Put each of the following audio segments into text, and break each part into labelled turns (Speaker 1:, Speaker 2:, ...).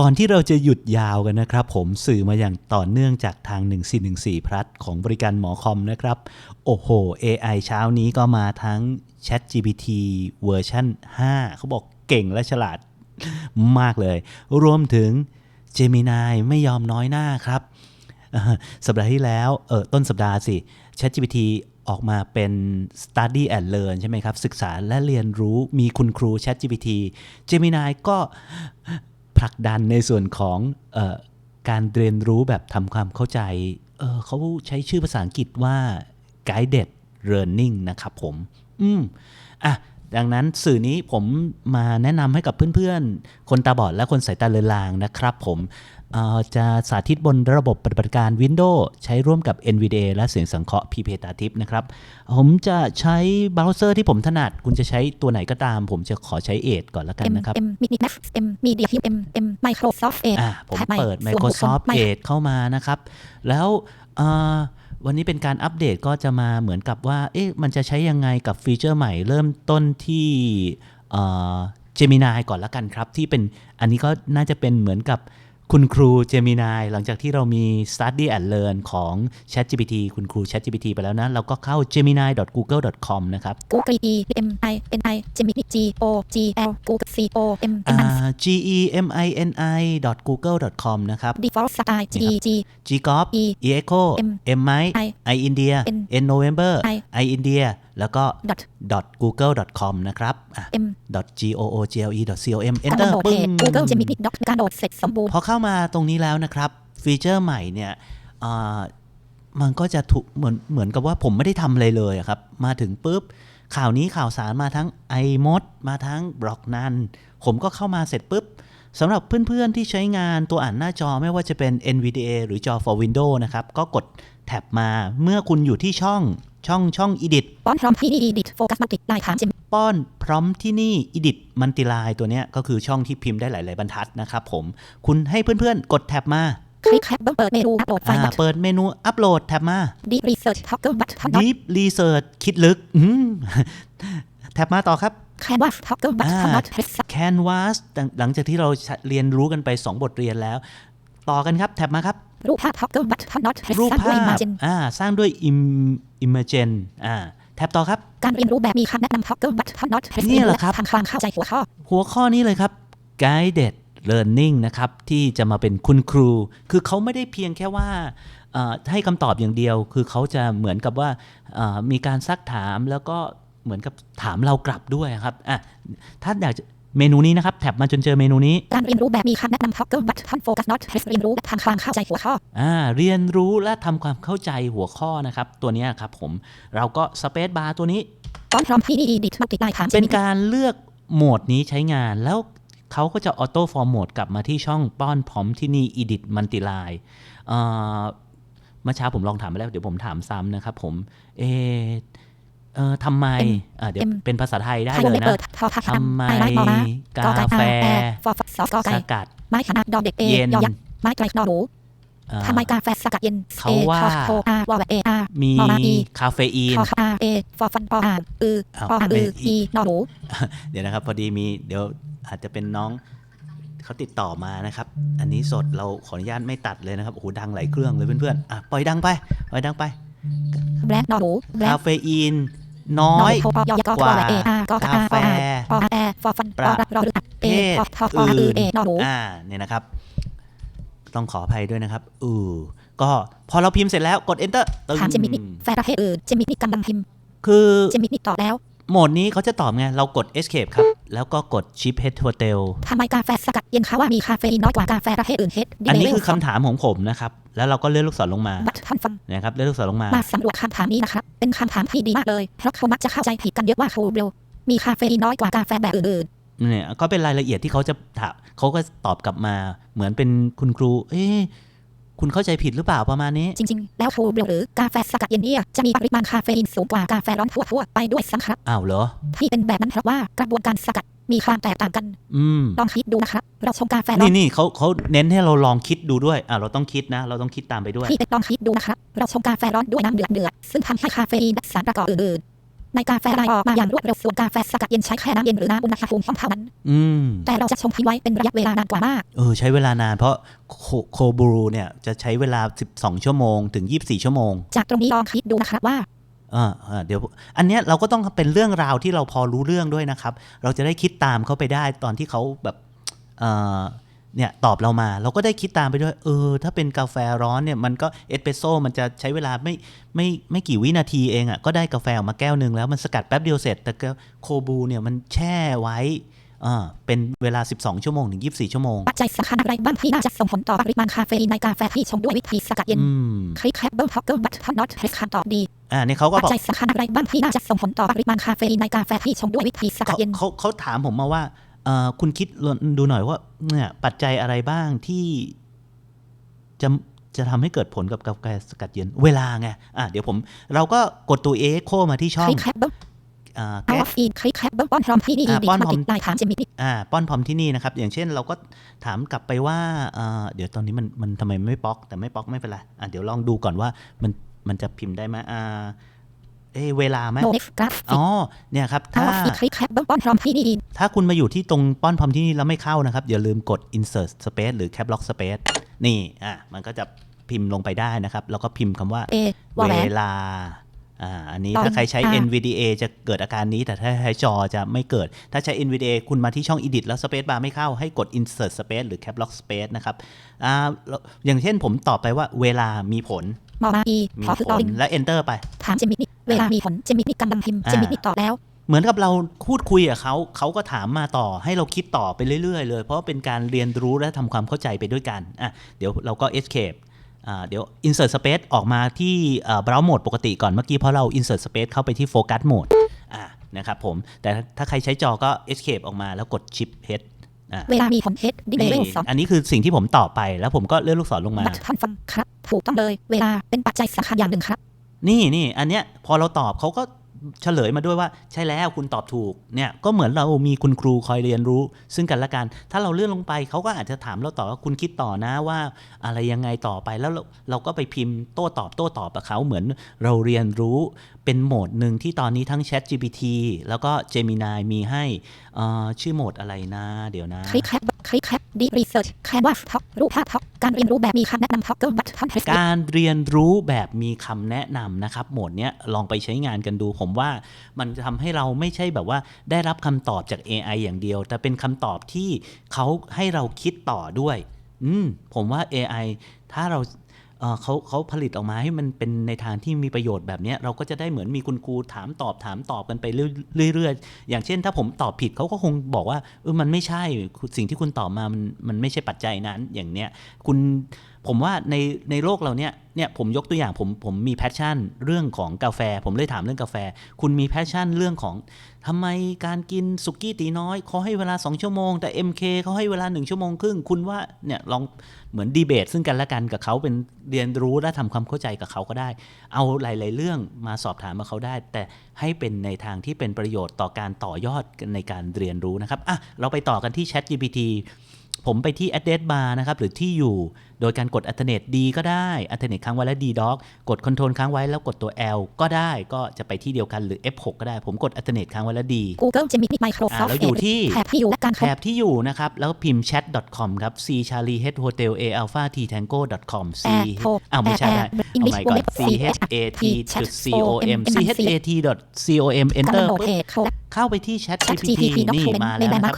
Speaker 1: ก่อนที่เราจะหยุดยาวกันนะครับ ผมสื่อมาอย่างต่อเนื่องจากทาง 1414 พลัดของบริการหมอคอมนะครับ โอ้โห AI เช้านี้ก็มาทั้ง Chat GPT เวอร์ชัน5 เขาบอกเก่งและฉลาดมากเลย รวมถึง Gemini ไม่ยอมน้อยหน้าครับ สัปดาห์ที่แล้ว เออต้นสัปดาห์สิ ChatGPT ออกมาเป็น study and learn ใช่ไหมครับ ศึกษาและเรียนรู้มีคุณครู ChatGPT Gemini ก็ ผลักดันในส่วนของออการเรียนรู้แบบทำความเข้าใจเเขาใช้ชื่อภาษาอังกฤษว่า guided learning นะครับผม อืมอะ ดังนั้นสื่อนี้ผมมาแนะนำให้กับเพื่อนๆ คนตาบอดและคนสายตาเลือนลางนะครับผมเอ่อจะสาธิตบนระบบปฏิบัติการ Windows ใช้ร่วมกับ NVDA และเสียงสังเคราะห์ PP ตาทิพย์นะครับ ผมจะใช้เบราว์เซอร์ที่ผมถนัด คุณจะใช้ตัวไหนก็ตาม ผมจะขอใช้ Edge ก่อนแล้วกัน
Speaker 2: M
Speaker 1: นะครับ
Speaker 2: M Mini Max M Media Hub M M Microsoft Edge
Speaker 1: อ่าผม
Speaker 2: แท็บให
Speaker 1: เปิด
Speaker 2: ส่วนบุคคล
Speaker 1: Microsoft
Speaker 2: ไม่
Speaker 1: Edge เข้ามานะครับ แล้วเอ่อ วันนี้เป็นการอัปเดตก็จะมาเหมือนกับว่า เอ๊ะ มันจะใช้ยังไงกับฟีเจอร์ใหม่เริ่มต้นที่เจมินายก่อนละกันครับ ที่เป็นอันนี้ก็น่าจะเป็นเหมือนกับ คุณครู Gemini หลังจากที่เรามี Study and Learn ของ ChatGPT คุณครู ChatGPT ไปแล้วนะ เราก็เข้า gemini.google.com นะครับ
Speaker 2: Google E M I N I Gemini G O G L Google C O M
Speaker 1: อ่
Speaker 2: M า
Speaker 1: g e m i n i google.com นะครับ
Speaker 2: Default Style G G
Speaker 1: g g o p
Speaker 2: E
Speaker 1: e echo
Speaker 2: M
Speaker 1: m i
Speaker 2: I
Speaker 1: i india
Speaker 2: N
Speaker 1: n november
Speaker 2: I
Speaker 1: i india แล้วก็
Speaker 2: dot
Speaker 1: dot google.com นะครับอะ
Speaker 2: M
Speaker 1: dot g o o g l e dot c o m
Speaker 2: การ
Speaker 1: enter
Speaker 2: โหลดเพ
Speaker 1: ปึ้
Speaker 2: จ
Speaker 1: ง
Speaker 2: Google Gemini Doc การโหลดเสร็จสมบูรณ์
Speaker 1: พอเข้ามาตรงนี้แล้วนะครับ ฟีเจอร์ใหม่เนี่ยมันก็จะถูกเหมือนเหมือนกับว่าผมไม่ได้ทำอะไรเลยครับ มาถึงปุ๊บ ข่าวนี้ข่าวสารมาทั้ง iMod มาทั้งบล็อกนันผมก็เข้ามาเสร็จปุ๊บสำหรับเพื่อนๆที่ใช้งานตัวอ่านหน้าจอไม่ว่าจะเป็น NVDA หรือจอ for Windows นะครับ ก็กดแท็บมาเมื่อคุณอยู่ที่ช่องช่องช่อง Edit
Speaker 2: ป้อนพร้อมที่ Edit Focus มัลติลายถาม Gem
Speaker 1: ป้อนพร้อมที่นี่ Edit มันติลายตัวเนี้ยก็คือช่องที่พิมพ์ได้หลาย ๆ บรรทัดนะครับผม คุณให้เพื่อน ๆ กดแท็บมา
Speaker 2: คลิกแคปเปิดเมนูอัปโหลดไฟล์
Speaker 1: อ่า
Speaker 2: บัต
Speaker 1: เปิดเมนูอัปโหลดแท็บมา
Speaker 2: Deep Research Toggle Button Dot
Speaker 1: Deep Research คิดลึกอืมแท็บมาต่อครับ
Speaker 2: Canvas Toggle Button
Speaker 1: อ่า
Speaker 2: Dot Press
Speaker 1: Canvas หลังหลังจากที่เราเรียนรู้กันไป 2 บทเรียนแล้ว ต่อกันครับ แท็บมาครับ
Speaker 2: รูปภาพ Toggle Button Dot Press
Speaker 1: รูป
Speaker 2: สร้างด้วย
Speaker 1: ภาพ
Speaker 2: Imagen
Speaker 1: อ่าสร้างด้วย Im- Imagen อ่า แท็บต่อครับ
Speaker 2: การเรียนรู้แบบมีคำแนะนำ Toggle Button Dot Press
Speaker 1: เนี่ยเหรอครับ
Speaker 2: ทางความเข้าใจหัวข้อ
Speaker 1: หัวข้อนี้เลยครับ guided learning นะครับ ที่จะมาเป็นคุณครู คือเขาไม่ได้เพียงแค่ว่าเอ่อให้คำตอบอย่างเดียว คือเขาจะเหมือนกับว่าเอ่อมีการซักถามแล้วก็เหมือนกับถามเรากลับด้วยครับอะถ้าอยากจะ เมนูนี้นะครับแท็บมาจนเจอเมนูนี้
Speaker 2: การเรียนรู้แบบมีคำแนะนำ Toggle Button Focus Dot Press เรียนรู้ทางความเข้าใจหัวข้อ
Speaker 1: อ่าเรียนรู้และทำความเข้าใจหัวข้อนะครับตัวเนี้ยครับผมเราก็สเปซบาร์ตัวนี้
Speaker 2: ป้อนพร้อมที่ Edit มัลติลายถาม
Speaker 1: เป็น
Speaker 2: Gemini
Speaker 1: การเลือกโหมดนี้ใช้งานแล้วเขาก็จะออโต้ฟอร์มโหมดกลับมาที่ช่องป้อนพร้อมที่นี่ Edit Multiline เอ่อเมื่อเช้าผมลองถามไปแล้วเดี๋ยวผมถามซ้ำนะครับผมเออ เออทำไมอ่าเดี๋ยว
Speaker 2: M
Speaker 1: เป็นภาษาไทยได้
Speaker 2: ไทยว
Speaker 1: เล
Speaker 2: ง
Speaker 1: ย
Speaker 2: เล็บ
Speaker 1: นะ
Speaker 2: เปิดทอทัก
Speaker 1: ทำไม
Speaker 2: ไม้มอมากาอไก่
Speaker 1: แฟ
Speaker 2: อาแอร์ฟอฟอฟอกอ
Speaker 1: ส
Speaker 2: ไก่
Speaker 1: กัด
Speaker 2: ไม้ขนาดดอเด็กเอ
Speaker 1: เย็น
Speaker 2: ยอยักษ์ไม้ไกลนอหนู
Speaker 1: เอ่อ
Speaker 2: ทำไมกาแฟสกัดเย็น
Speaker 1: เขาว่า
Speaker 2: อโทอาร์วอลเออาร์
Speaker 1: มี
Speaker 2: มอมาอี
Speaker 1: คาเฟอีน
Speaker 2: ทออาร์เอฟอฟันปออ่างอือ
Speaker 1: เอา
Speaker 2: ปออ่างอือ
Speaker 1: เป็นอี
Speaker 2: อีนอหนู
Speaker 1: เดี๋ยวนะครับ พอดีมีเดี๋ยวอาจจะเป็นน้องเขาติดต่อมานะครับ อันนี้สดเราขออนุญาตไม่ตัดเลยนะครับโอ้โหดังหลายเครื่องเลยเพื่อนๆอะปล่อยดังไปปล่อยดังไป
Speaker 2: แบล็กนอหนูแบล็
Speaker 1: คากเฟอีน น้
Speaker 2: น
Speaker 1: อ
Speaker 2: อยโทปอยอกอก
Speaker 1: ว่า
Speaker 2: อเออาร์กอกาปออ่างปออาร์แอร์ฟอฟันปอรับรอรือเอฟอทอปออ่างอือเอนอหนู
Speaker 1: อ่าเนี่ยนะครับ ต้องขออภัยด้วยนะครับ อือก็พอเราพิมพ์เสร็จแล้วกด enter ตึ้ง
Speaker 2: ถามเจมินิแฟร์ประเภทอื่นเจมินิกำลังพิมพ์
Speaker 1: คือ
Speaker 2: เจมินิตอบแล้ว
Speaker 1: โหมดนี้เขาจะตอบไง เรากด escape ครับ แล้วก็กด chip head hotel
Speaker 2: ทำไมกาแฟสกัดเย็นเขาว่ามีคาเฟอีนน้อยกว่ากาแฟประเภทอื่นเฮด
Speaker 1: อันนี้คือคำถามของผมนะครับ แล้วเราก็เลื่อนลูกศรลงมา
Speaker 2: บัตรทันฟัง
Speaker 1: นะครับ เลื่อนลูกศรลงมา
Speaker 2: มาสำรวจคำถามนี้นะครับ เป็นคำถามที่ดีมากเลย เพราะเขามักจะเข้าใจผิดกันเยอะว่าโคเบลมีคาเฟอีนน้อยกว่ากาแฟแบบอื่น
Speaker 1: เนี่ยก็เป็นรายละเอียดที่เขาจะถามเขาก็ตอบกลับมา เหมือนเป็นคุณครู เอ๊ะ คุณเข้าใจผิดหรือเปล่าประมาณนี้
Speaker 2: ๆจริง ๆ แล้วโคเบลหรือกาแฟสกัดเย็นเนี่ยจะมีปริมาณคาเฟอีนสูงกว่ากาแฟร้อนทั่วๆไปด้วยซ้ำครับ
Speaker 1: อ้าวเหรอ
Speaker 2: ที่เป็นแบบนั้นเพราะว่ากระบวนการสกัดมีความแตกต่างกัน
Speaker 1: อืม
Speaker 2: ลองคิดดูนะครับเราชงกาแฟร้อ
Speaker 1: นี่
Speaker 2: น
Speaker 1: นี่เขาเขาเน้นให้เราลองคิดดูด้วยอ่าเราต้องคิดนะ เราต้องคิดตามไปด้วย
Speaker 2: ที่เป็นลองคิดดูนะครับเราชงกาแฟร้อนด้วยน้ำเดือดเดือดๆซึ่งทำให้คาเฟอีนและสารประกอบอื่นๆ ในกาแฟลายออกมาอย่างรวดเร็วส่วนกาแฟสกัดเย็นใช้แค่น้ำเย็นหรือน้ำอุณหภูมิห้องเท่านั้น
Speaker 1: อืม
Speaker 2: แต่เราจะชงทิ้งไว้เป็นระยะเวลานานกว่ามาก
Speaker 1: เออ ใช้เวลานานเพราะโคโคบรูเนี่ยจะใช้เวลา 12 ชั่วโมง ถึง 24 ชั่วโมง
Speaker 2: จากตรงนี้ลองคิดดูนะครับว่า
Speaker 1: อ่าอ่าเดี๋ยวอันเนี้ยเราก็ต้องเป็นเรื่องราวที่เราพอรู้เรื่องด้วยนะครับ เราจะได้คิดตามเขาไปได้ตอนที่เขาแบบ เอ่อเนี่ยตอบเรามาเราก็ได้คิดตามไปด้วย เออ ถ้าเป็นกาแฟร้อนเนี่ยมันก็เอสเปรสโซ่มันจะใช้เวลาไม่ไม่ไม่กี่วินาทีเองอะ่ะก็ได้กาแฟออกมาแก้วหนึ่งแล้วมันสกัดแป๊บเดียวเสร็จ แต่ก็โคบูเนี่ยมันแช่ไว้อ่าเป็นเวลา 12 ชั่วโมงถึง 24 ชั่วโมง
Speaker 2: ปัจจัยสำคัญอะไรบ้างที่น่าจะส่งผลต่อปริมาณคาเฟอีนในกาแฟที่ชงด้วยวิธีสกัดเย็น
Speaker 1: อืม
Speaker 2: คลิกแคปเบิลท็อกเกิลบัตทันน็อตเทสคำตอบดี
Speaker 1: อ่าเนี่ยเขาก็
Speaker 2: ปัจ
Speaker 1: บอก
Speaker 2: จัยสำคัญอะไรบ้างที่น่าจะส่งผลต่อปริมาณคาเฟอีนในกาแฟที่ชงด้วยวิธีสกัด
Speaker 1: เขา
Speaker 2: เย็น
Speaker 1: เขาเขาถามผมมาว่าเอ่อ คุณคิดดูหน่อยว่าเนี่ยปัจจัยอะไรบ้างที่จะจะทำให้เกิดผลกับกาแฟสกัดเย็น เวลาไงอะเดี๋ยวผม เราก็กดตัวเอโคมาที่ช่อง
Speaker 2: คลิกแคปเบิล
Speaker 1: อ่า
Speaker 2: เอา
Speaker 1: แก๊
Speaker 2: ออฟอีนคลิกแคปเบิลป้อนพร้อมที่นี่
Speaker 1: อ่า
Speaker 2: ดี
Speaker 1: ป้อน
Speaker 2: มา
Speaker 1: พร้อม
Speaker 2: ติดลายถามเจมินิ
Speaker 1: อ่าป้อนพร้อมที่นี่นะครับ อย่างเช่นเราก็ถามกลับไปว่าเอ่อเดี๋ยวตอนนี้มันมันทำไมไม่ป๊อก แต่ไม่ป๊อกไม่เป็นไรอะเดี๋ยวลองดูก่อนว่ามันมันจะพิมพ์ได้ไหมอ่า เอะเวลาไหม
Speaker 2: โนเอ็กซ์กราฟิก
Speaker 1: อ๋อเนี่ยครับ
Speaker 2: เอา
Speaker 1: ถ้า
Speaker 2: ออฟอีนคลิกแคปเบิลป้อนพร้อมที่นี่ดี
Speaker 1: ถ้าคุณมาอยู่ที่ตรงป้อนพร้อมที่นี่แล้วไม่เข้านะครับ อย่าลืมกด insert space หรือ cap lock space นี่อะมันก็จะพิมพ์ลงไปได้นะครับ แล้วก็พิมพ์คำว่า
Speaker 2: เอวอลแหว
Speaker 1: เวนลาอ่าอันนี้
Speaker 2: ตอน
Speaker 1: ถ้าใครใช้
Speaker 2: อ่า
Speaker 1: NVDA จะเกิดอาการนี้แต่ถ้าใช้จอจะไม่เกิด ถ้าใช้ NVDA คุณมาที่ช่อง edit แล้ว space bar ไม่เข้าให้กด insert space หรือ cap lock space นะครับอ่าแล้วอย่างเช่นผมตอบไปว่าเวลามีผล
Speaker 2: มอมาอี
Speaker 1: มี
Speaker 2: ขอคือ
Speaker 1: ผ
Speaker 2: ตอ
Speaker 1: ล
Speaker 2: น
Speaker 1: และ enter ไป
Speaker 2: ถามเจมินิเวลามีผลเจมินิกำลังพิมพ์
Speaker 1: อ่า
Speaker 2: เจมินิตอบแล้ว
Speaker 1: เหมือนกับเราพูดคุยกับเขาเขาก็ถามมาต่อให้เราคิดต่อไปเรื่อยๆ เลย เพราะว่าเป็นการเรียนรู้และทำความเข้าใจไปด้วยกันอะเดี๋ยวเราก็ escape อ่าเดี๋ยว insert space ออกมาที่เอ่อ browse mode ปกติก่อนเมื่อกี้เพราะเรา insert space เข้าไปที่ focus mode อ่านะครับผม แต่ถ้าใครใช้จอก็ escape ออกมาแล้วกด shift head อ่า
Speaker 2: เวลามีผลเฮดดิเบ
Speaker 1: นี่
Speaker 2: เวลสอง
Speaker 1: อันนี้คือสิ่งที่ผมตอบไปแล้วผมก็เลื่อนลูกศรลงมา
Speaker 2: บัตรท่านฟังครับ ถูกต้องเลย เวลาเป็นปัจจัยสำคัญอย่างหนึ่งครับ
Speaker 1: นี่นี่อันเนี้ยพอเราตอบเขาก็ เฉลยมาด้วยว่าใช่แล้วคุณตอบถูกเนี่ยก็เหมือนเรามีคุณครูคอยเรียนรู้ ซึ่งกันและกัน ถ้าเราเลื่อนลงไปเขาก็อาจจะถามเราต่อว่าคุณคิดต่อนะว่า อะไรยังไงต่อไปแล้วเราก็ไปพิมพ์โต้ตอบโต้ตอบกับเขาเหมือนเราเรียนรู้เป็นโหมดหนึ่งที่ตอนนี้ทั้ง Chat GPT แล้วก็ Gemini มีให้ชื่อโหมดอะไรนะ เดี๋ยวนะ
Speaker 2: คลิกแคปคลิกแคปดีรีเสิร์ชแคนวาสท็อกรูปภาพท็อกการเรียนรู้แบบมีคำแนะนำท็อกเกิลบัตทัน
Speaker 1: การเรียนรู้แบบมีคำแนะนำนะครับโหมดเนี้ยลองไปใช้งานกันดูผมว่ามันจะทำให้เราไม่ใช่แบบว่าได้รับคำตอบจาก AI อย่างเดียว แต่เป็นคำตอบที่เขาให้เราคิดต่อด้วย อืมผมว่า AI ถ้าเราเขาเขาผลิตออกมาให้มันเป็นในทางที่มีประโยชน์แบบนี้เราก็จะได้เหมือนมีคุณครูถามตอบถามตอบกันไปเรื่อยๆ อย่างเช่น ถ้าผมตอบผิดเขาก็คงบอกว่าเออมันไม่ใช่สิ่งที่คุณตอบมามันมันไม่ใช่ปัจจัยนั้นอย่างเนี้ยคุณ ผมว่าในในโลกเราเนี่ยเนี่ยผมยกตัวอย่างผมผมมีแพชชั่นเรื่องของกาแฟ ผมเลยถามเรื่องกาแฟ คุณมีแพชชั่นเรื่องของทำไมการกินสุกี้ตีน้อยเขาให้เวลา 2 ชั่วโมง แต่ MK เขาให้เวลา 1 ชั่วโมงครึ่ง คุณว่าเนี่ยลองเหมือนดีเบตซึ่งกันและกันกับเขาเป็นเรียนรู้และทำความเข้าใจกับเขาก็ได้ เอาหลาย ๆ เรื่องมาสอบถามกับเขาได้ แต่ให้เป็นในทางที่เป็นประโยชน์ต่อการต่อยอดในการเรียนรู้นะครับอะเราไปต่อกันที่ Chat GPT ผมไปที่ address bar นะครับหรือที่อยู่โดยการกด alternate D ก็ได้ alternate ค้างไว้แล้ว D doc กด control ค้างไว้แล้วกดตัว L ก็ได้ก็จะไปที่เดียวกันหรือ F6 ก็ได้ ผมกด alternate ค้างไว้แล้ว D
Speaker 2: กูเกิลเจมินิไมโครซอฟ
Speaker 1: อ่า
Speaker 2: ท์
Speaker 1: แล้วอยู่ที่
Speaker 2: แถบที่อยู่และการ
Speaker 1: แถบที่อยู่นะครับ แล้วพิมพ์ chat.com ครับ c charlie h hotel a alpha t tango com c
Speaker 2: แอร์โทร
Speaker 1: อ้าวไม่ใช่ได้
Speaker 2: อิง
Speaker 1: เอา
Speaker 2: ลิ
Speaker 1: ให
Speaker 2: ช
Speaker 1: ม่
Speaker 2: ว
Speaker 1: ก่
Speaker 2: ง
Speaker 1: อน
Speaker 2: เล็บ
Speaker 1: c h a t
Speaker 2: chat
Speaker 1: com c h a t com
Speaker 2: กำลั
Speaker 1: enter
Speaker 2: งโหลด
Speaker 1: ปุ๊บ
Speaker 2: เพจเขาและ
Speaker 1: เข้าไปที่ chat
Speaker 2: Chat
Speaker 1: GPT
Speaker 2: GPT
Speaker 1: นี่
Speaker 2: document
Speaker 1: มา
Speaker 2: ใน
Speaker 1: แล้ว
Speaker 2: แลนด์
Speaker 1: นะค
Speaker 2: มา
Speaker 1: รับ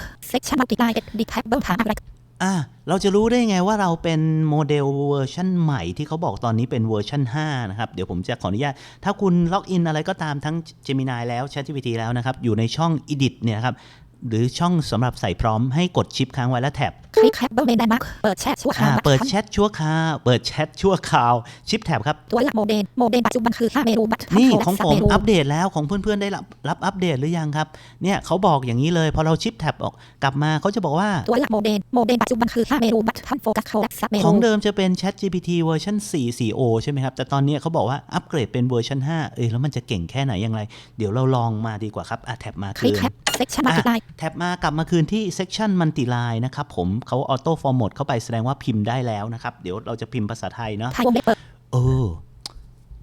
Speaker 2: อะ
Speaker 1: เราจะรู้ได้ไงว่าเราเป็นโมเดลเวอร์ชันใหม่ที่เขาบอกตอนนี้เป็นเวอร์ชัน5 นะครับ เดี๋ยวผมจะขออนุญาต ถ้าคุณล็อกอินอะไรก็ตามทั้ง Gemini แล้ว ChatGPT แล้วนะครับ อยู่ในช่อง Edit เนี่ยครับ หรือช่องสำหรับใส่พร้อมให้กดชิปค้างไว้แล้วแท็บ
Speaker 2: คลิกแคปเบิลในแลนด์มาร์คเปิดแชทชั่วค
Speaker 1: อ่า
Speaker 2: ราว
Speaker 1: เปิดแชทชั่วคราวเปิดแชทชั่วคราวชิปแท็บครับ
Speaker 2: ตัวหลักโมเดลโมเดลปัจจุบันคือ5เมนูบัตร
Speaker 1: นี่ของผมอัปเดตแล้วของเพื่อนๆได้รับรับอัปเดตหรือยังครับ เนี่ยเขาบอกอย่างนี้เลยพอเราชิปแท็บออกกลับมาเขาจะบอกว่า
Speaker 2: ตัวหลักโมเดลโมเดลปัจจุบันคือ5เมนูบัตรท่านโฟกัสเขาและซับเม
Speaker 1: ขอ
Speaker 2: นู
Speaker 1: งเดิมจะเป็น Chat GPT เวอร์ชัน4 4o ใช่ไหมครับแต่ตอนนี้เขาบอกว่าอัปเกรดเป็นเวอร์ชัน5เอ้ยแล้วมันจะเก่งแค่ไหนอย่างไร เดี๋ยวเราลองมาดีกว่าครับอะแท็บมา
Speaker 2: คลิ
Speaker 1: คื
Speaker 2: ก
Speaker 1: น
Speaker 2: แคป section multiply
Speaker 1: แท็บมากลับมาคืนที่ section multiline นะครับผมเขาออโต้ฟอร์ t เข้าไปแสดงว่าพิมพ์ได้แล้วนะครับ เดี๋ยวเราจะพิมพ์ภาษาไทยเนาะ
Speaker 2: ไทยวงเล็บเปิด
Speaker 1: เออ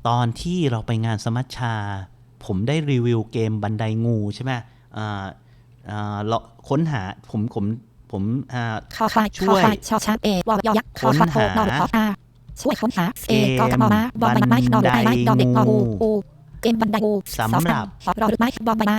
Speaker 1: ตอนที่เราไปงานสมัชชาผผมได้รีวิวเกมบันไดงูใช่ไหมอ่าอ่าเราค้นหาผมผมผมอ่า
Speaker 2: คอควาย
Speaker 1: ช่
Speaker 2: คอ
Speaker 1: วย
Speaker 2: ควายชอช้างเอวอยอยักษ์คอควายโท
Speaker 1: ค้นหา
Speaker 2: นอหนูขออาช่วยค้นหาเอ
Speaker 1: เกม
Speaker 2: กอกระบอกม้าบอใบไม้นอหนูใบไม้ดอเด็กงองู
Speaker 1: บันไดงู
Speaker 2: อูเกมบันไดงู
Speaker 1: สำหรับ
Speaker 2: สอสามหอรอหรือไม้บอใบไม้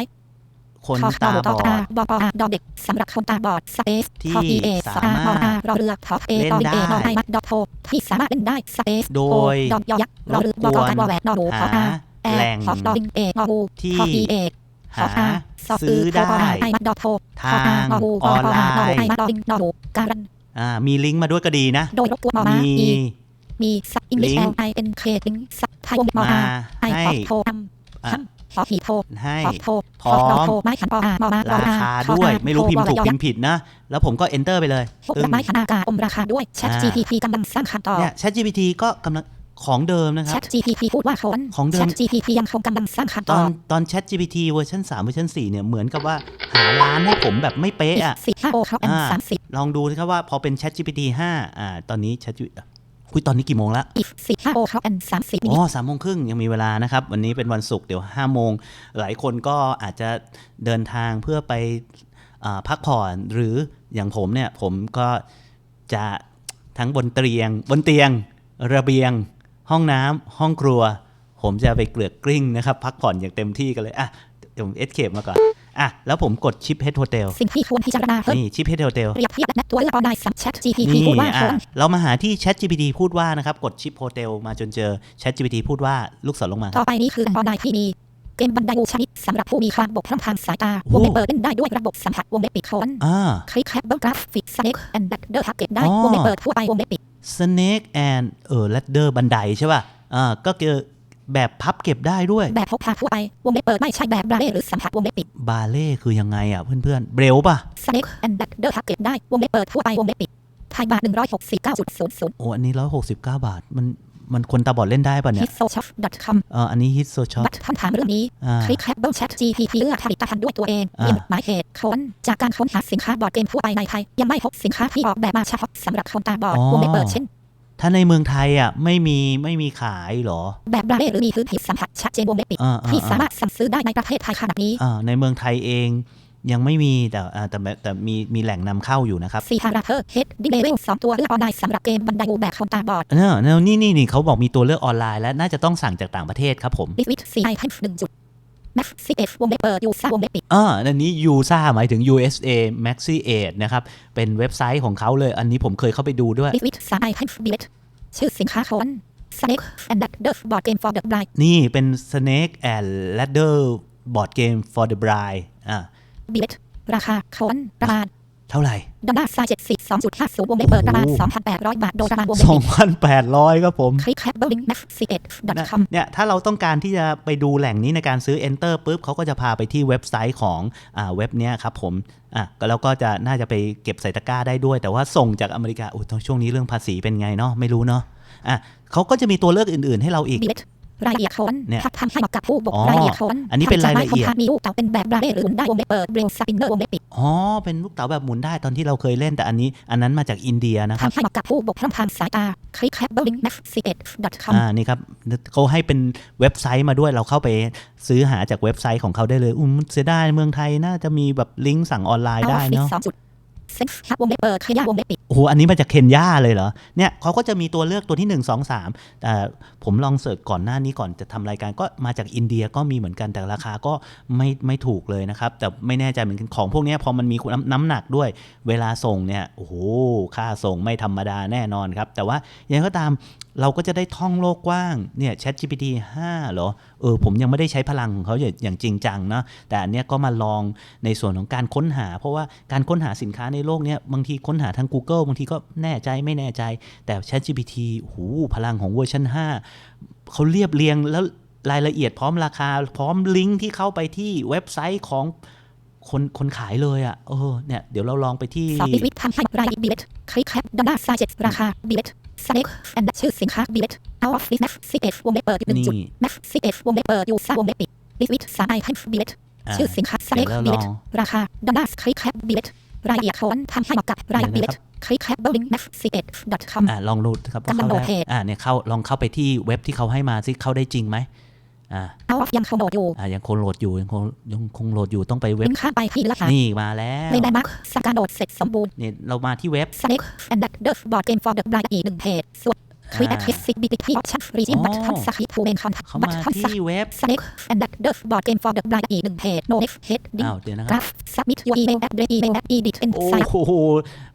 Speaker 1: คน
Speaker 2: คอ
Speaker 1: ตา
Speaker 2: ตา
Speaker 1: บบอ
Speaker 2: อ
Speaker 1: ด
Speaker 2: ดบออาดอเด็กสำหรับคนตาบอดสเปซ
Speaker 1: ที่
Speaker 2: ทอเอส
Speaker 1: สา
Speaker 2: อามา
Speaker 1: รถ
Speaker 2: อารอเรือทอเอ
Speaker 1: เล่น
Speaker 2: ดอเอ
Speaker 1: ได้
Speaker 2: นอไม้มัดดอโทที่สามารถเล่นได้สเปซ
Speaker 1: โดย
Speaker 2: ดอยอยักษ์รอเรือบอ
Speaker 1: รบก
Speaker 2: ก
Speaker 1: ว
Speaker 2: อนการบอแหวนนอหนูขอ
Speaker 1: หา
Speaker 2: อาแอ
Speaker 1: แหล่ง
Speaker 2: ร์ขอดอลิงเององู
Speaker 1: ที่
Speaker 2: ทออีเอกขอ
Speaker 1: หา
Speaker 2: อาสอบ
Speaker 1: ซื้อได้
Speaker 2: ไอมัดดอโท
Speaker 1: ทาง
Speaker 2: นองู
Speaker 1: ออนไล
Speaker 2: นอ
Speaker 1: น์
Speaker 2: ไอมัดดอลิงนอหนูการัน
Speaker 1: อ่ามีลิงก์มาด้วยก็ดีนะ
Speaker 2: โดยรบกวนมอมา
Speaker 1: มี
Speaker 2: อีมีซับอิงลิช
Speaker 1: ลิ
Speaker 2: แองล
Speaker 1: ก์
Speaker 2: ไอเอ็นเคลิงซับไทยวงมอ
Speaker 1: มา
Speaker 2: อาไอ
Speaker 1: ให้
Speaker 2: ขอโทอัม
Speaker 1: อะ
Speaker 2: ฮัมขอหีโท
Speaker 1: ให้
Speaker 2: ขอโท
Speaker 1: พร้อม
Speaker 2: ขอโทไม้ขันปออามอมา
Speaker 1: ราคาด้วย ไม่รู้พิมพ์ถูกพิมพ์ผิดนะ แล้วผมก็ enter ไปเลย
Speaker 2: พวก
Speaker 1: ซึ่ง
Speaker 2: ไม้ขันอากาศอมราคาด้วย Chat
Speaker 1: อ่า
Speaker 2: GPT กำลังสร้างคำตอบ
Speaker 1: เนี่ย ChatGPT ก็กำลังของเดิมนะครับ
Speaker 2: Chat GPT พูดว่าคน
Speaker 1: ของเดิม
Speaker 2: Chat GPT ยังคงกำลังสร้างคำ
Speaker 1: ต
Speaker 2: ต
Speaker 1: อ
Speaker 2: อนบ
Speaker 1: ตอน ChatGPT เวอร์ชัน3เวอร์ชัน4เนี่ยเหมือนกับว่าหาร้านให้ผมแบบไม่เป๊ะ
Speaker 2: อีก
Speaker 1: อะ
Speaker 2: สี่ห้าโอเขาแอน
Speaker 1: อ่า
Speaker 2: สามสิบ
Speaker 1: ลองดูนะครับว่าพอเป็น ChatGPT 5อ่าตอนนี้ ChatGPT คุยตอนนี้กี่โมงละ
Speaker 2: อีกสี่ห้าโอเขาแอนสามสิบ
Speaker 1: อ๋อสามโมงครึ่งยังมีเวลานะครับ วันนี้เป็นวันศุกร์เดี๋ยวห้าโมง หลายคนก็อาจจะเดินทางเพื่อไปอ่าพักผ่อนหรืออย่างผมเนี่ย ผมก็จะทั้งบนเตียง บนเตียง ระเบียง ห้องน้ำห้องครัว ผมจะไปเกลือกกลิ้งนะครับ พักผ่อนอย่างเต็มที่กันเลยอะเดี๋ยวผมเอสเคมาก่อน อะ แล้วผมกดชิปเฮดโฮเทล
Speaker 2: สิ่งที่ควรพิจารณาเพิ่ม
Speaker 1: นี่ชิปเฮดโฮเทล
Speaker 2: เปรียบเทียบและตัวเลือกออนไลน์สัม Chat GPT
Speaker 1: นี่
Speaker 2: พูดว่าค
Speaker 1: อะ
Speaker 2: น
Speaker 1: เรามาหาที่ Chat GPT พูดว่านะครับ กดชิปโฮเทลมาจนเจอ Chat GPT พูดว่าลูกศรลงมา
Speaker 2: ต่อไปนี้คือออนไลน์ที่ดีเกมบันไดงูชนิดสำหรับผู้มีความบกพร่องทางสายตา
Speaker 1: โอ้
Speaker 2: วงเล็บเปิดเล่นได้ด้วยระบบสัมผัสวงเล็บปิดโคน
Speaker 1: อ่า
Speaker 2: คลิกแคปเบิลกราฟิกสเน็กแอนด์เดอร์ทักเก็ตได้
Speaker 1: อ๋อ
Speaker 2: วงเล็บเปิดทั่วไปวงเล็บปิด
Speaker 1: Snake and เออ ladder บันไดใช่ป่ะอ่าก็คือ แบบพับเก็บได้ด้วย
Speaker 2: แบบพกพาทั่วไปวงเล็บเปิดไม่ใช่แบบบราเล่หรือสัมผัสวงเล็บปิด
Speaker 1: บาเล่คือยังไงอะเพื่อนๆเบรลป่ะ
Speaker 2: สเน็กแอนด์เดอร์ทักเก็ตได้วงเล็บเปิดทั่วไปวงเล็บปิดไทยบาทหนึ่งร้อยหกสิบเก้าจุดศูนย์ศูนย์
Speaker 1: โอ้อันนี้169บาทมันมันคนตาบอดเล่นได้ป่ะเนี่
Speaker 2: ฮิ
Speaker 1: ย
Speaker 2: ตโซช็อป .com
Speaker 1: เอออันนี้ฮิตโซช็อ
Speaker 2: บัตรคำถามเรื่องนี้
Speaker 1: อ่า
Speaker 2: คลิกแคปเบิลแชท GPT เลือกผลิตภัณฑ์ด้วยตัวเอง
Speaker 1: อ่า
Speaker 2: เรียนหมายเหตุค้นจากการค้นหาสินค้าบอร์ดเกมทั่วไปในไทย ยังไม่พบสินค้าที่ออกแบบมาเฉพาะสำหรับคนตาบอดวงเล็บเปิดเช่น
Speaker 1: ถ้าในเมืองไทยอะไม่มีไม่มีขายเหรอ
Speaker 2: แบบบราเล่หรือมีพื้นผิดสัมผัสชัดเจนวงเล็บปิด
Speaker 1: อ่าอ่า
Speaker 2: ที่
Speaker 1: อ่า
Speaker 2: สามารถสั่งซื้อได้ในประเทศไทยขณะนี้
Speaker 1: อ่าในเมืองไทยเองยังไม่มีแต่อ่าแต่แต่แต่มีมีแหล่งนำเข้าอยู่นะครับ
Speaker 2: ซีฮาราเธอร์เฮดดิเลเวลสองตัวเลือกออนไลน์สำหรับเกมบันไดงูแบบคนตาบอด
Speaker 1: เนอะเนอะนี่นี่นี่เขาบอกมีตัวเลือกออนไลน์แล้วน่าจะต้องสั่งจากต่างประเทศครับผม
Speaker 2: ดิสวิทซีไอให้หนึ่งจุด แม็กซีเอฟวงเล็บเปิดยูซ่าวงเล็บปิด
Speaker 1: อ่าอันนี้ USA หมายถึง USA Maxi 8นะครับ เป็นเว็บไซต์ของเขาเลย อันนี้ผมเคยเข้าไปดูด้วย
Speaker 2: ดิสวิทสามไอให้บิเลตชื่อสินค้าคนสเน็กแอนด์เดอร์บอร์ดเกมฟอร์เดอะไบร
Speaker 1: นี่เป็น Snake and Ladder Board Game for the Bride อ่า
Speaker 2: บิเลตราคาคนประมาณ
Speaker 1: เท่าไหร่
Speaker 2: ดอลลาร์ทรายเจ็ดสิบสองจุดห้าศูนย์วงเล็บเปิดประมาณ
Speaker 1: โอ้
Speaker 2: สองพันแปดร้อยบาทโดยประมาณวงเล็บปิด
Speaker 1: 2,800ครับผม
Speaker 2: คลิกแคปเบิลลิงแม็กซีเอ็ดดอท
Speaker 1: นะ
Speaker 2: คอม
Speaker 1: เนี่ยถ้าเราต้องการที่จะไปดูแหล่งนี้ในการซื้อ Enter ปุ๊บเขาก็จะพาไปที่เว็บไซต์ของอ่าเว็บเนี้ยครับผมอะก็แล้วก็จะน่าจะไปเก็บใส่ตะกร้าได้ด้วย แต่ว่าส่งจากอเมริกาอุ้ยตอนช่วงนี้เรื่องภาษีเป็นไงเนาะไม่รู้เนาะอะเขาก็จะมีตัวเลือกอื่น ๆ ให้เราอีก
Speaker 2: บิเลต รายละเอียดคน
Speaker 1: เนี่ย
Speaker 2: ทับทำให้เหมาะกับผู้บก
Speaker 1: อ๋อ
Speaker 2: รายละเอียดคน
Speaker 1: อันนี้เป็นรายละเอียด
Speaker 2: ทำจกไม้คมพมีลูกเต่าเป็นแบบบราเล่หรือหมุนได้วงเล็บเปิดเบลสปินเนอร์วงเล็บปิด
Speaker 1: อ๋อเป็นลูกเต๋าแบบหมุนได้ตอนที่เราเคยเล่นแต่อันนี้ อันนั้นมาจากอินเดียนะครับ
Speaker 2: ทำให้เหมาะกับผู้บกพร่องทางสายตาคลิกแคปเบิลลิงแม็กซีเอ็ดดอทคอม
Speaker 1: อ่านี่ครับเขาให้เป็นเว็บไซต์มาด้วยเราเข้าไปซื้อหาจากเว็บไซต์ของเขาได้เลยอุ้มเสียดายเมืองไทยน่าจะมีแบบลิงก์สั่งออนไลน์ได้เนาะ
Speaker 2: เซ็นครับวงเล็บเปิดขยาวงเล็บปิด
Speaker 1: โอ้โหอันนี้มาจากเคนยาเลยเหรอเนี่ยเขาก็จะมีตัวเลือกตัวที่ 1 2 3 แต่ผมลองเสิร์ชก่อนหน้านี้ก่อนจะทำรายการก็มาจากอินเดียก็มีเหมือนกันแต่ราคาก็ไม่ไม่ถูกเลยนะครับ แต่ไม่แน่ใจเหมือนกันของพวกนี้พอมันมีน้ำน้ำหนักด้วย เวลาส่งเนี่ยโอ้โหค่าส่งไม่ธรรมดาแน่นอนครับแต่ว่ายังก็ตาม เราก็จะได้ท่องโลกกว้างเนี่ย ChatGPT 5เหรอเออผมยังไม่ได้ใช้พลังของเขาอย่างจริงจังเนาะแต่อันเนี้ยก็มาลองในส่วนของการค้นหา เพราะว่าการค้นหาสินค้าในโลกเนี้ยบางทีค้นหาทาง Google บางทีก็แน่ใจไม่แน่ใจ แต่ ChatGPT หูพลังของเวอร์ชัน5เขาเรียบเรียงแล้วรายละเอียดพร้อมราคา พร้อมลิงก์ที่เข้าไปที่เว็บไซต์ของคนคนขายเลยอะ่ะเออเนี่ยเดี๋ยวเราลองไปที่
Speaker 2: สอบบิวิทำให้รายบิเลตคลิกแคปดอลลาร์ทราเจ็ดราคาบิเลต สเน็กแอนด์ชื่อสินค้าบิเลตเอาออฟลิสแม็กซีเอ็ดวงเล็บเปิดหนึ่งจุด
Speaker 1: นี่
Speaker 2: แม็กซีเอ็ดวงเล็บเปิดยูซ่าวงเล็บปิดดิสวิทสามไอให้บิเลต
Speaker 1: อ่า
Speaker 2: ชื่อสินค้าสเน็ก
Speaker 1: เดี๋ยว
Speaker 2: บิ
Speaker 1: เรา
Speaker 2: เล
Speaker 1: ล
Speaker 2: ต
Speaker 1: อง
Speaker 2: ราคาดอลลาร์คลิกแคปบิเลตรายละเอียดคนทำให้เหมาะกับรายบิเลตคลิกแคปเบิลลิงแม็กซีเอ็ดดอทคอม
Speaker 1: อ่าลองดูครับว่ากำ
Speaker 2: ลัง
Speaker 1: เข้า
Speaker 2: โหล
Speaker 1: ได้
Speaker 2: ดเพจ
Speaker 1: อ่าเนี่ยเข้าลองเข้าไปที่เว็บที่เขาให้มาซิเข้าได้จริงไหม อ่า
Speaker 2: out of ยังคงโหลดอยู่
Speaker 1: อ่ายังคงโหลดอยู่ยังคงยังคงโหลดอยู่ต้องไปเว็บ
Speaker 2: ลิงก์ข้ามไปที่ละค่ะ
Speaker 1: นี่มาแล้ว
Speaker 2: ในไดมาร์กสการโหลดเสร็จสมบูรณ์
Speaker 1: นี่เรามาที่เว็บ
Speaker 2: Snake and that the board game for the blind อีกหนึ่งเพจส่วน Quick
Speaker 1: อ่า
Speaker 2: accessibility option region
Speaker 1: อ๋อ
Speaker 2: button สักทูเมนคอน
Speaker 1: เขา
Speaker 2: บัต
Speaker 1: มา
Speaker 2: ทอนสัก
Speaker 1: ที่เว็บ
Speaker 2: Snake and that the board game for the blind อีกหนึ่งเพจ no next heading
Speaker 1: อ้าวเดี๋ยวนะค
Speaker 2: ก
Speaker 1: รับ
Speaker 2: ราฟ submit your email address email at edit and
Speaker 1: โอ้
Speaker 2: sign up
Speaker 1: โห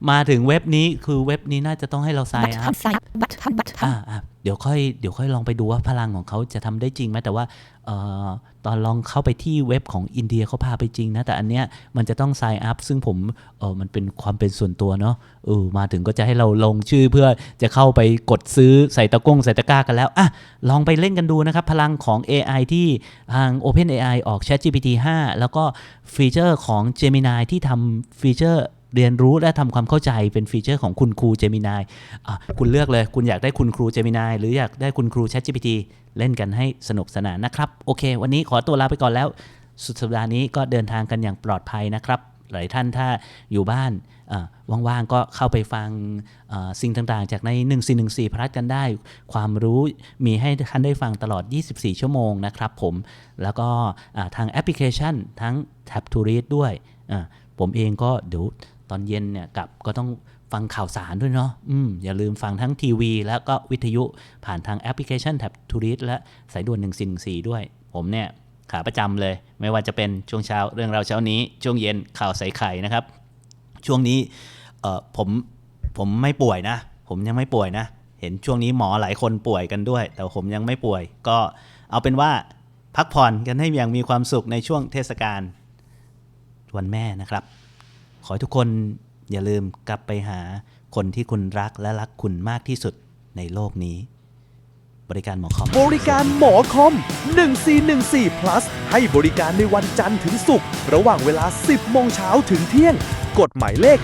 Speaker 1: มาถึงเว็บนี้คือเว็บนี้น่าจะต้องให้เรา sign up
Speaker 2: button sign up button button
Speaker 1: อ่าอ่า เดี๋ยวค่อยเดี๋ยวค่อยลองไปดูว่าพลังของเขาจะทำได้จริงไหมแต่ว่าออตอนลองเข้าไปที่เว็บของอินเดียเขาพาไปจริงนะ แต่อันเนี้ยมันจะต้อง sign up ซึ่งผมเออมันเป็นความเป็นส่วนตัวเนาะเออมาถึงก็จะให้เราลงชื่อเพื่อจะเข้าไปกดซื้อใส่ตะกงใส่ตะกร้ากันแล้วอะลองไปเล่นกันดูนะครับ พลังของ AI ที่ทาง OpenAI ออก ChatGPT 5 แล้วก็ฟีเจอร์ของ Gemini ที่ทำฟีเจอร์ เรียนรู้และทำความเข้าใจเป็นฟีเจอร์ของคุณครู Gemini อะคุณเลือกเลย คุณอยากได้คุณครู Gemini หรืออยากได้คุณครู ChatGPT เล่นกันให้สนุกสนานนะครับ โอเค วันนี้ขอตัวลาไปก่อนแล้ว สุดสัปดาห์นี้ก็เดินทางกันอย่างปลอดภัยนะครับ หลายท่านถ้าอยู่บ้านว่างๆ ก็เข้าไปฟังสิ่งต่างๆ จากใน 1414 พลัดกันได้ ความรู้มีให้ท่านได้ฟังตลอด 24 ชั่วโมงนะครับผม แล้วก็ทางแอปพลิเคชันทั้ง Tab to Read ด้วย ผมเองก็เดี๋ยว ตอนเย็นเนี่ยกับก็ต้องฟังข่าวสารด้วยเนาะอืมอย่าลืมฟังทั้งทีวี แล้วก็วิทยุผ่านทางแอปพลิเคชัน Tab to Read และสายด่วน1 4 4ด้วย ผมเนี่ยขาประจำเลย ไม่ว่าจะเป็นช่วงเช้าเรื่องราวเช้านี้ ช่วงเย็นข่าวใส่ไข่นะครับ ช่วงนี้เอ่อผมผมไม่ป่วยนะ ผมยังไม่ป่วยนะ เห็นช่วงนี้หมอหลายคนป่วยกันด้วย แต่ผมยังไม่ป่วย ก็เอาเป็นว่าพักผ่อนกันให้อย่างมีความสุขในช่วงเทศกาลวันแม่นะครับ ขอให้ทุกคนอย่าลืมกลับไปหาคนที่คุณรักและรักคุณมากที่สุดในโลกนี้ บริการหมอคอม
Speaker 3: บริการหมอคอม 1414 plus ให้บริการในวันจันทร์ถึงศุกร์ระหว่างเวลา 10 โมงเช้าถึงเที่ยง กดหมายเลข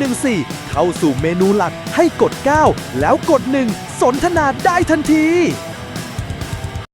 Speaker 3: 1414 เข้าสู่เมนูหลักให้กด 9 แล้วกด 1 สนทนาได้ทันที